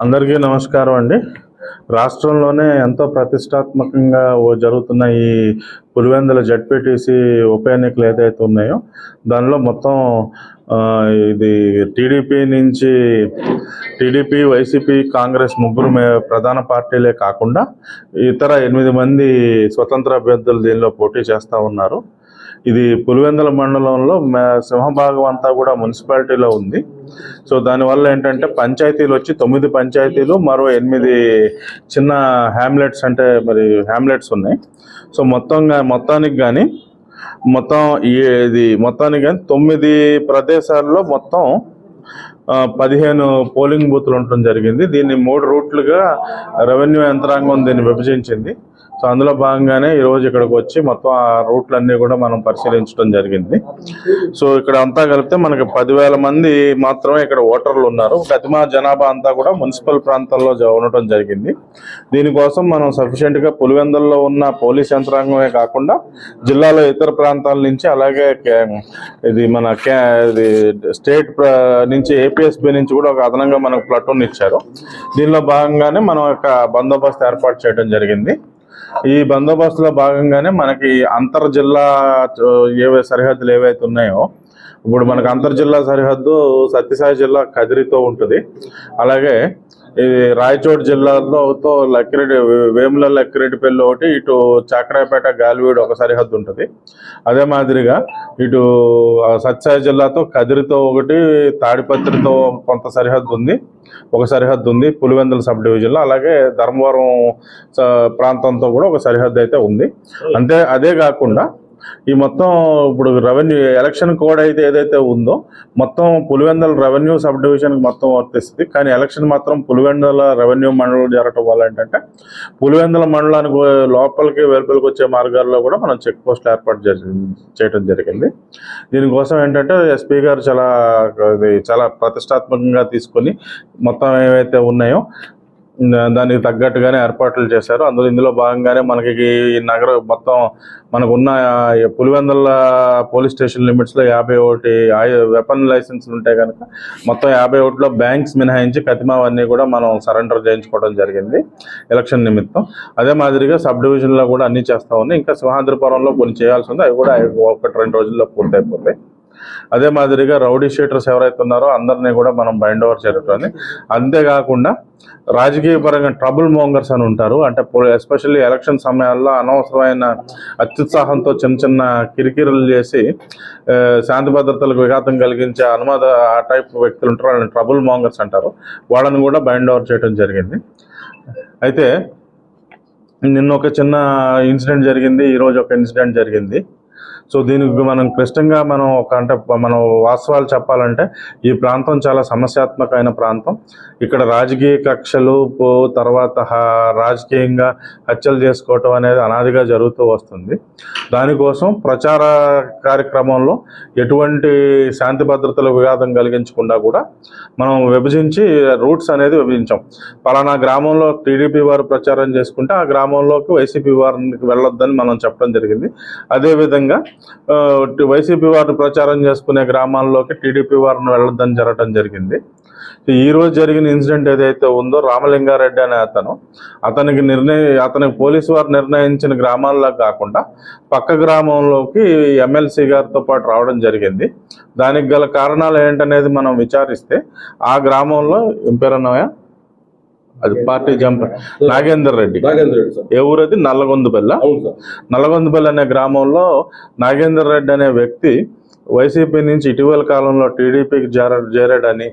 అందరికీ నమస్కారం అండి. రాష్ట్రంలోనే ఎంతో ప్రతిష్టాత్మకంగా ఓ జరుగుతున్న ఈ పులివెందుల జడ్పీటీసీ ఉప ఎన్నికలు ఏదైతే ఉన్నాయో దానిలో మొత్తం ఇది టీడీపీ నుంచి టీడీపీ వైసీపీ కాంగ్రెస్ ముగ్గురు మే- ప్రధాన పార్టీలే కాకుండా ఇతర ఎనిమిది మంది స్వతంత్ర అభ్యర్థులు దీనిలో పోటీ చేస్తూ ఉన్నారు. ఇది పులివెందుల మండలంలో మ- సింహభాగం అంతా కూడా మున్సిపాలిటీలో ఉంది. సో దానివల్ల ఏంటంటే పంచాయతీలు వచ్చి తొమ్మిది పంచాయతీలు మరో ఎనిమిది చిన్న హ్యామ్లెట్స్ అంటే మరి హ్యామ్లెట్స్ ఉన్నాయి. సో మొత్తంగా మొత్తానికి కానీ మొత్తం ఇది మొత్తానికి కానీ తొమ్మిది ప్రదేశాల్లో మొత్తం పదిహేను పోలింగ్ బూత్లు ఉండటం జరిగింది. దీన్ని మూడు రూట్లుగా రెవెన్యూ యంత్రాంగం దీన్ని విభజించింది. సో అందులో భాగంగానే ఈరోజు ఇక్కడికి వచ్చి మొత్తం ఆ రూట్లన్నీ కూడా మనం పరిశీలించడం జరిగింది. సో ఇక్కడ అంతా కలిపితే మనకి పదివేల మంది మాత్రమే ఇక్కడ ఓటర్లు ఉన్నారు. ప్రతిమా జనాభా అంతా కూడా మున్సిపల్ ప్రాంతాల్లో ఉండటం జరిగింది. దీనికోసం మనం సఫిషియెంట్గా పులివెందుల్లో ఉన్న పోలీస్ యంత్రాంగమే కాకుండా జిల్లాలో ఇతర ప్రాంతాల నుంచి అలాగే ఇది మన ఇది స్టేట్ నుంచి ఏపీఎస్బి నుంచి కూడా ఒక అదనంగా మనకు ప్లటూన్ ఇచ్చారు. దీనిలో భాగంగానే మనం ఒక బందోబస్తు ఏర్పాటు చేయడం జరిగింది. ఈ బందోబస్తులో భాగంగానే మనకి అంతర్ జిల్లా ఏవే సరిహద్దులు ఏవైతే ఉన్నాయో ఇప్పుడు మనకు అంతర్ జిల్లా సరిహద్దు సత్యసాయి జిల్లా కదిరితో ఉంటుంది. అలాగే ఇది రాయచోటి జిల్లాలో తో లక్కిరెడ్డి వేముల లక్కిరెడ్డిపల్లి ఒకటి ఇటు చాకరాయపేట గాలివీడు ఒక సరిహద్దు ఉంటుంది. అదే మాదిరిగా ఇటు ఆ, సత్యసాయి జిల్లాతో కదిరితో ఒకటి తాడిపత్రితో కొంత సరిహద్దు ఉంది. ఒక సరిహద్దు ఉంది పులివెందుల సబ్ డివిజన్లో. అలాగే ధర్మవరం ప్రాంతంతో కూడా ఒక సరిహద్దు అయితే ఉంది. అంతే అదే కాకుండా ఈ మొత్తం ఇప్పుడు రెవెన్యూ ఎలక్షన్ కోడ్ అయితే ఏదైతే ఉందో మొత్తం పులివెందల రెవెన్యూ సబ్ డివిజన్కి మొత్తం వర్తిస్తుంది కానీ ఎలక్షన్ మాత్రం పులివెందుల రెవెన్యూ మండలం జరగటం వల్ల ఏంటంటే పులివెందుల మండలానికి లోపలికి వెలుపలికి వచ్చే మార్గాల్లో కూడా మనం చెక్ పోస్టులు ఏర్పాటు చేయడం జరిగింది. దీనికోసం ఏంటంటే ఎస్పీ గారు చాలా ఇది చాలా ప్రతిష్టాత్మకంగా తీసుకొని మొత్తం ఏవైతే ఉన్నాయో దానికి తగ్గట్టుగానే ఏర్పాట్లు చేశారు. అందులో ఇందులో భాగంగానే మనకి ఈ నగర మొత్తం మనకున్న ఉన్న పులివెందుల పోలీస్ స్టేషన్ లిమిట్స్లో యాభై ఒకటి వెపన్ లైసెన్స్ ఉంటాయి కనుక మొత్తం యాభై ఒకటిలో బ్యాంక్స్ మినహాయించి కతిమావన్నీ కూడా మనం సరెండర్ చేయించుకోవడం జరిగింది ఎలక్షన్ నిమిత్తం. అదే మాదిరిగా సబ్ డివిజన్లో కూడా అన్ని చేస్తా ఉన్నాయి. ఇంకా సింహాద్రిపురంలో కొన్ని చేయాల్సి ఉంది. అవి కూడా ఒకటి రెండు రోజుల్లో పూర్తయిపోతాయి. అదే మాదిరిగా రౌడీ షీటర్స్ ఎవరైతే ఉన్నారో అందరినీ కూడా మనం బైండ్ ఓవర్ చేయటం అంతేకాకుండా రాజకీయ పరంగా ట్రబుల్ మోంగర్స్ అని ఉంటారు. అంటే ఎస్పెషల్లీ ఎలక్షన్ సమయాల్లో అనవసరమైన అత్యుత్సాహంతో చిన్న చిన్న కిరికిరలు చేసి శాంతి భద్రతలకు విఘాతం కలిగించే అనుమాద ఆ టైప్ వ్యక్తులు ఉంటారు. వాళ్ళని ట్రబుల్ మోంగర్స్ అంటారు. వాళ్ళని కూడా బైండ్ ఓవర్ చేయడం జరిగింది. అయితే నిన్న ఒక చిన్న ఇన్సిడెంట్ జరిగింది. ఈరోజు ఒక ఇన్సిడెంట్ జరిగింది. సో దీనికి మనం క్లిష్టంగా మనం ఒక అంటే మనం వాస్తవాలు చెప్పాలంటే ఈ ప్రాంతం చాలా సమస్యాత్మకమైన ప్రాంతం. ఇక్కడ రాజకీయ కక్షలు పో- తర్వాత రాజకీయంగా హత్యలు చేసుకోవటం అనేది అనాదిగా జరుగుతూ వస్తుంది. దానికోసం ప్రచార కార్యక్రమంలో ఎటువంటి శాంతి భద్రతల విఘాతం కలిగించకుండా కూడా మనం విభజించి రూట్స్ అనేది విభజించాం. పలానా గ్రామంలో టీడీపీ వారు ప్రచారం చేసుకుంటే ఆ గ్రామంలోకి వైసీపీ వారికి వెళ్ళొద్దని మనం చెప్పడం జరిగింది. అదేవిధంగా ఆ, వైసీపీ వారిని ప్రచారం చేసుకునే గ్రామాల్లోకి టీడీపీ వారిని వెళ్ళొద్దని జరగడం జరిగింది. ఈ రోజు జరిగిన ఇన్సిడెంట్ ఏదైతే ఉందో రామలింగారెడ్డి అనే అతను అతనికి నిర్ణయ అతనికి పోలీసు వారు నిర్ణయించిన గ్రామాల్లో కాకుండా పక్క గ్రామంలోకి ఎమ్మెల్సీ గారితో పాటు రావడం జరిగింది. దానికి గల కారణాలు ఏంటనేది మనం విచారిస్తే ఆ గ్రామంలో ఏం అది party jump. Nagender Reddy. Nagendra Reddy sir. ఏ అవును సార్. నల్లగొందుపల్లి అనే గ్రామంలో నాగేందర్ రెడ్డి అనే వ్యక్తి వైసీపీ నుంచి ఇటీవల కాలంలో టీడీపీకి చేర చేరాడని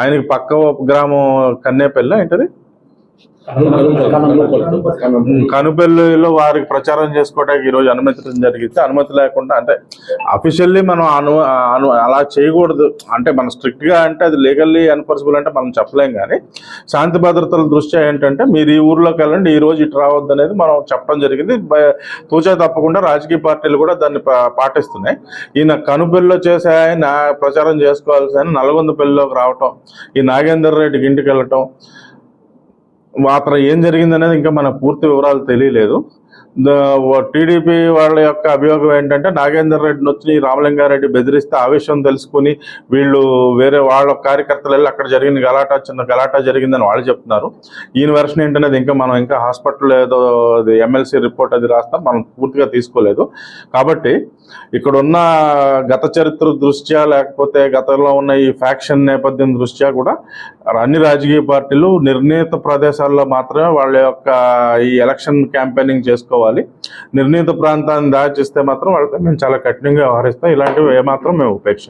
ఆయనకి పక్క గ్రామం కన్నేపల్లి ఏంటది? కనుపల్లిలో వారికి ప్రచారం చేసుకోవడానికి ఈ రోజు అనుమతించడం జరిగితే అనుమతి లేకుండా అంటే అఫీషియల్లీ మనం అను అను అలా చేయకూడదు. అంటే మనం స్ట్రిక్ట్గా అంటే అది లీగల్లీ ఎన్ఫోర్సిబుల్ అంటే మనం చెప్పలేం కానీ శాంతి భద్రతల దృష్ట్యా ఏంటంటే మీరు ఈ ఊర్లోకి వెళ్ళండి ఈ రోజు ఇటు రావద్దు అనేది మనం చెప్పడం జరిగింది. తూచా తప్పకుండా రాజకీయ పార్టీలు కూడా దాన్ని పాటిస్తున్నాయి. ఈయన కనుపల్లిలో చేసే ఆయన ప్రచారం చేసుకోవాల్సి ఆయన నల్గొందపల్లిలోకి రావటం ఈ నాగేందర్ రెడ్డికి ఇంటికి వెళ్ళటం అతను ఏం జరిగిందనేది ఇంకా మనకు పూర్తి వివరాలు తెలియలేదు. టీడీపీ వాళ్ళ యొక్క అభియోగం ఏంటంటే నాగేందర్ రెడ్డిని వచ్చి రామలింగారెడ్డి బెదిరిస్తే ఆ విషయం తెలుసుకుని వీళ్ళు వేరే వాళ్ళ కార్యకర్తలు వెళ్ళి అక్కడ జరిగిన గలాటా చిన్న గలాటా జరిగిందని వాళ్ళు చెప్తున్నారు. ఈయన వెర్షన్ ఏంటనేది ఇంకా మనం ఇంకా హాస్పిటల్ ఏదో ఎమ్మెల్సీ రిపోర్ట్ అది రాస్తాం మనం పూర్తిగా తీసుకోలేదు. కాబట్టి ఇక్కడ ఉన్న గత చరిత్ర దృష్ట్యా లేకపోతే గతంలో ఉన్న ఈ ఫ్యాక్షన్ నేపథ్యం దృష్ట్యా కూడా అన్ని రాజకీయ పార్టీలు నిర్ణీత ప్రదేశాల్లో మాత్రమే వాళ్ళ యొక్క ఈ ఎలక్షన్ క్యాంపెయినింగ్ చేసుకోవాలి. నిర్ణీత ప్రాంతాన్ని దాచిస్తే మాత్రం వాళ్ళతో మేము చాలా కఠినంగా వ్యవహరిస్తాం. ఇలాంటివి ఏమాత్రం మేము ఉపేక్షం